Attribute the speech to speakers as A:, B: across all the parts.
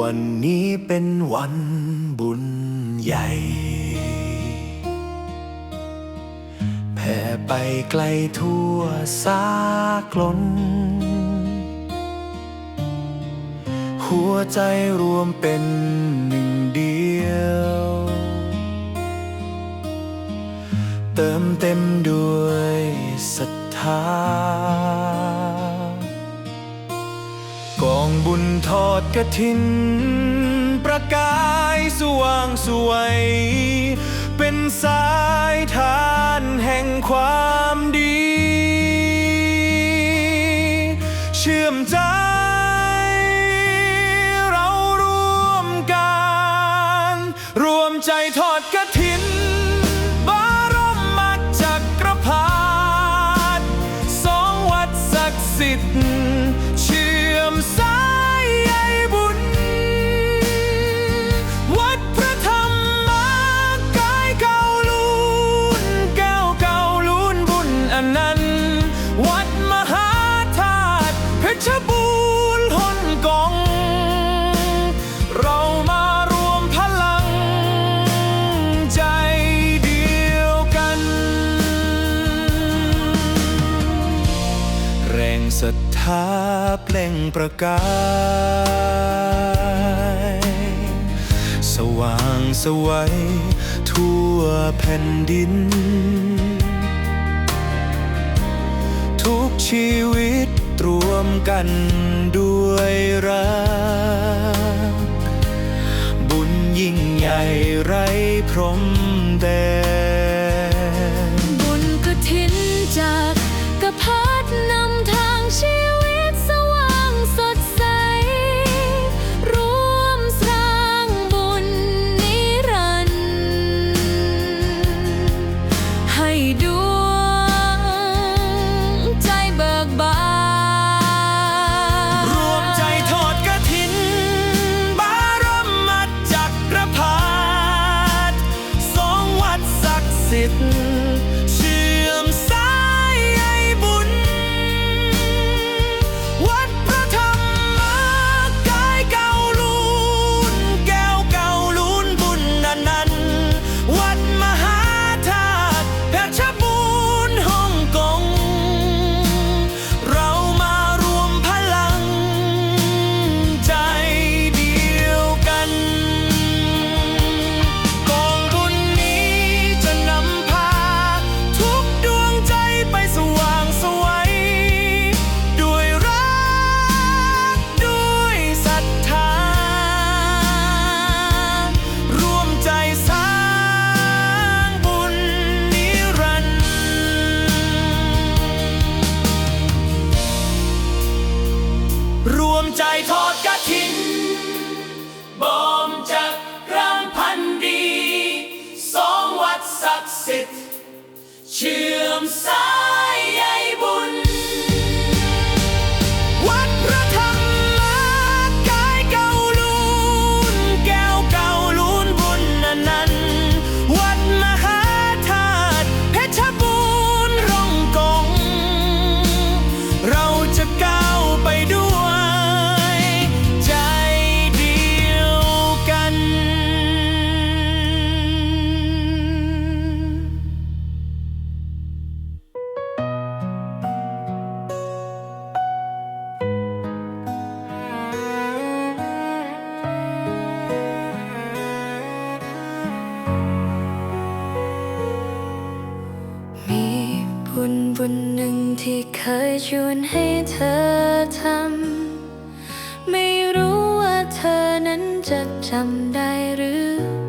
A: วันนี้เป็นวันบุญใหญ่ แผ่ไปไกลทั่วสากลน หัวใจรวมเป็นหนึ่งเดียว เติมเต็มด้วยศรัทธา องบุญทอดกระถิน ประกายสว่างสวย เป็นสายทานแห่งความดี เชื่อมใจ ศรัทธาเปล่งประกาย สว่างสวัยทั่วแผ่นดิน ทุกชีวิตรวมกันด้วยรัก บุญยิ่งใหญ่ไร้พรมแดน
B: ญบุญหนึ่
A: งที่เค
B: ยชวนให้เธอทำ ไม่รู้ว่าเธอนั้นจะจำได้หรือ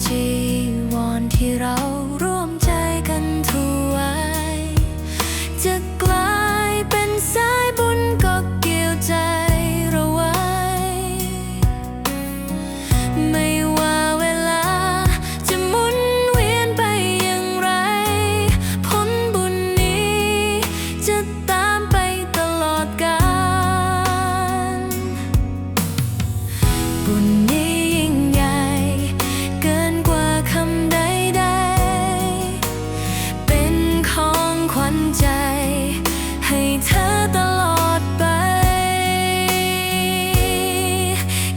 B: 记。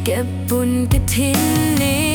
B: เก็บบุญกระถินนี้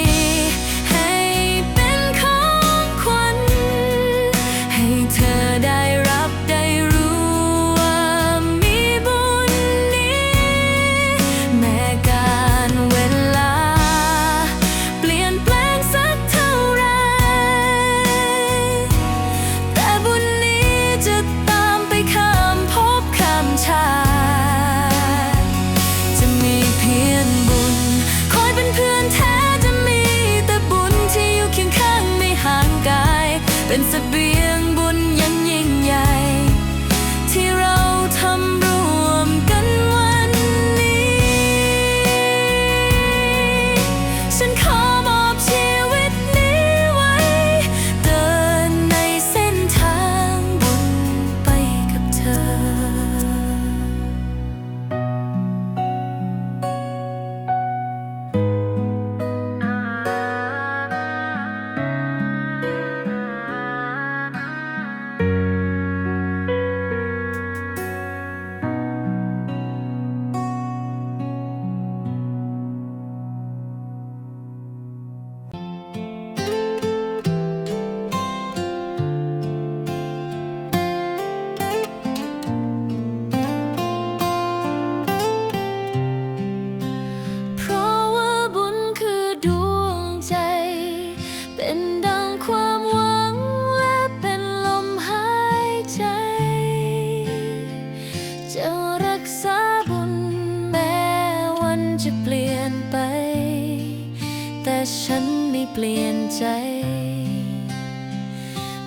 B: ใจ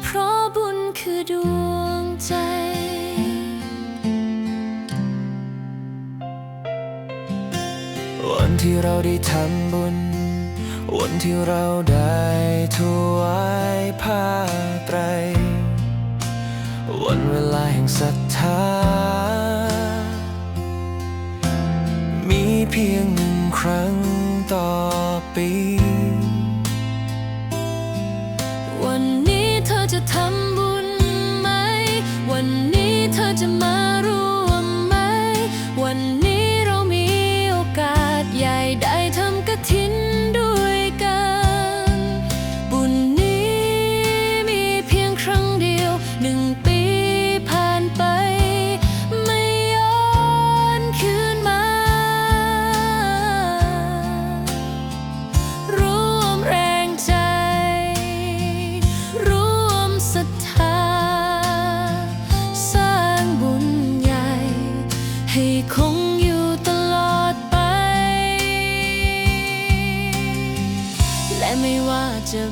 B: เพราะบุญคือดวงใจ วัน
A: ที่เราได้ทำบุญ วันที่เราได้ถวายผ้าไตร วันเวลาแห่งศรัทธา มีเพียงหนึ่งครั้งต่อปี
B: one. 没挖着